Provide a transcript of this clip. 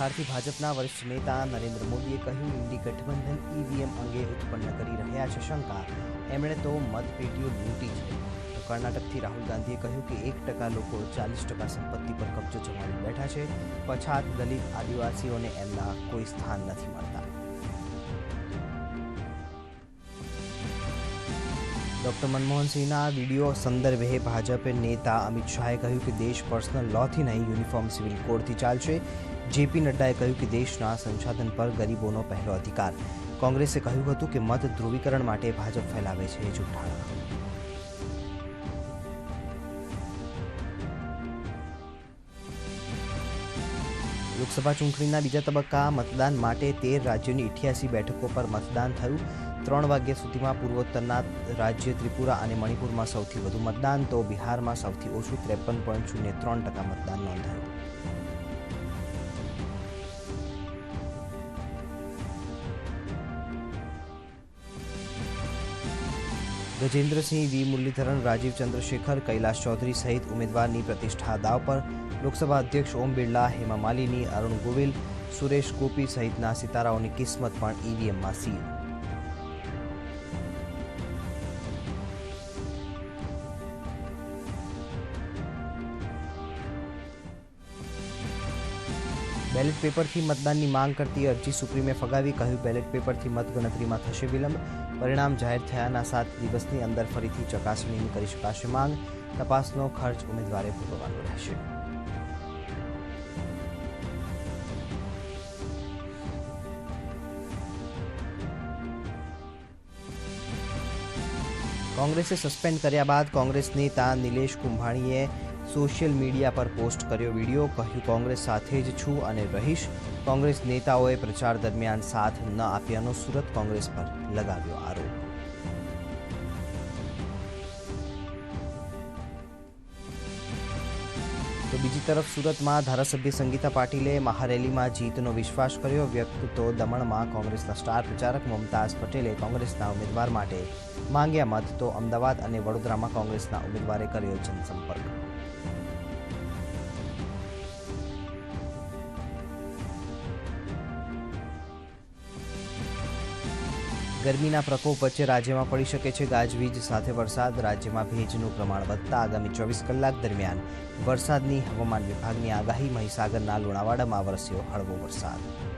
બિહારથી ભાજપના વરિષ્ઠ નેતા નરેન્દ્ર મોદીએ કહ્યું ઇન્ડી ગઠબંધન ઈવીએમ અંગે ઉત્પન્ન કરી રહ્યા છે શંકા. એમણે તો મતપેટીઓ લૂંટી છે. કર્ણાટકથી રાહુલ ગાંધીએ કહ્યું કે એક ટકા લોકો ચાલીસ ટકા સંપત્તિ પર કબજો જમાવી બેઠા છે. પછાત દલિત આદિવાસીઓને એમના કોઈ સ્થાન નથી મળતા. ડોક્ટર મનમોહનસિંહના વીડિયો સંદર્ભે ભાજપ નેતા અમિત શાહે કહ્યું કે દેશ પર્સનલ લોથી નહીં, યુનિફોર્મ સિવિલ કોડથી ચાલશે. જેપી નડ્ડાએ કહ્યું કે દેશના સંસાધન પર ગરીબોનો પહેલો અધિકાર. કોંગ્રેસે કહ્યું હતું કે મત ધ્રુવીકરણ માટે ભાજપ ફેલાવે છે જુઠ્ઠાણા લોકસભા ચૂંટણીના બીજા તબક્કા મતદાન માટે તેર રાજ્યોની અઠ્યાસી બેઠકો પર મતદાન થયું. ત્રણ વાગ્યા સુધીમાં પૂર્વોત્તરના રાજ્ય ત્રિપુરા અને મણિપુરમાં સૌથી વધુ મતદાન, તો બિહારમાં સૌથી ઓછું ત્રેપન પોઈન્ટ શૂન્ય ત્રણ ટકા મતદાન નોંધાયું. ગજેન્દ્રસિંહ વી મુરલીધરન રાજીવ ચંદ્રશેખર કૈલાશ ચૌધરી સહિત ઉમેદવારની પ્રતિષ્ઠા દાવ પર લોકસભા અધ્યક્ષ ઓમ બિરલા હેમા માલિની અરુણ ગોવિલ સુરેશ ગોપી સહિતના સિતારાઓની કિસ્મત પણ ઈવીએમમાં સીલ બેલેટ પેપરથી મતદાનની માંગ કરતી અરજી સુપ્રીમે ફગાવી. કહ્યું, બેલેટ પેપરથી મતગણતરીમાં થશે વિલંબ. પરિણામ જાહેર થયાના સાત દિવસની અંદર ફરીથી ચકાસણીની કરી શકાશે માંગ. તપાસનો ખર્ચ ઉમેદવારે ભોગવવાનો રહેશે. કોંગ્રેસે સસ્પેન્ડ કર્યા બાદ કોંગ્રેસ નેતા નિલેશ કુંભાણીએ સોશિયલ મીડિયા પર પોસ્ટ કર્યો વીડિયો, કહ્યું, કોંગ્રેસ સાથે જ છું અને રહીશ. કોંગ્રેસ નેતાઓએ પ્રચાર દરમિયાન સાથ ન આપ્યાનો સુરત કોંગ્રેસ પર લગાવ્યો આરોપ. તો બીજી તરફ સુરતમાં ધારાસભ્ય સંગીતા પાટીલે મહારેલીમાં જીતનો વિશ્વાસ કર્યો વ્યક્ત તો દમણમાં કોંગ્રેસના સ્ટાર પ્રચારક મુમતાઝ પટેલે કોંગ્રેસના ઉમેદવાર માટે માંગ્યા મત, તો અમદાવાદ અને વડોદરામાં કોંગ્રેસના ઉમેદવારે કર્યો જનસંપર્ક. ગરમીના પ્રકોપ વચ્ચે રાજ્યમાં પડી શકે છે ગાજવીજ, સાથે વરસાદ. રાજ્યમાં ભેજનું પ્રમાણ વધતા આગામી ચોવીસ કલાક દરમિયાન વરસાદની હવામાન વિભાગની આગાહી મહીસાગરના લુણાવાડામાં વરસ્યો હળવો વરસાદ.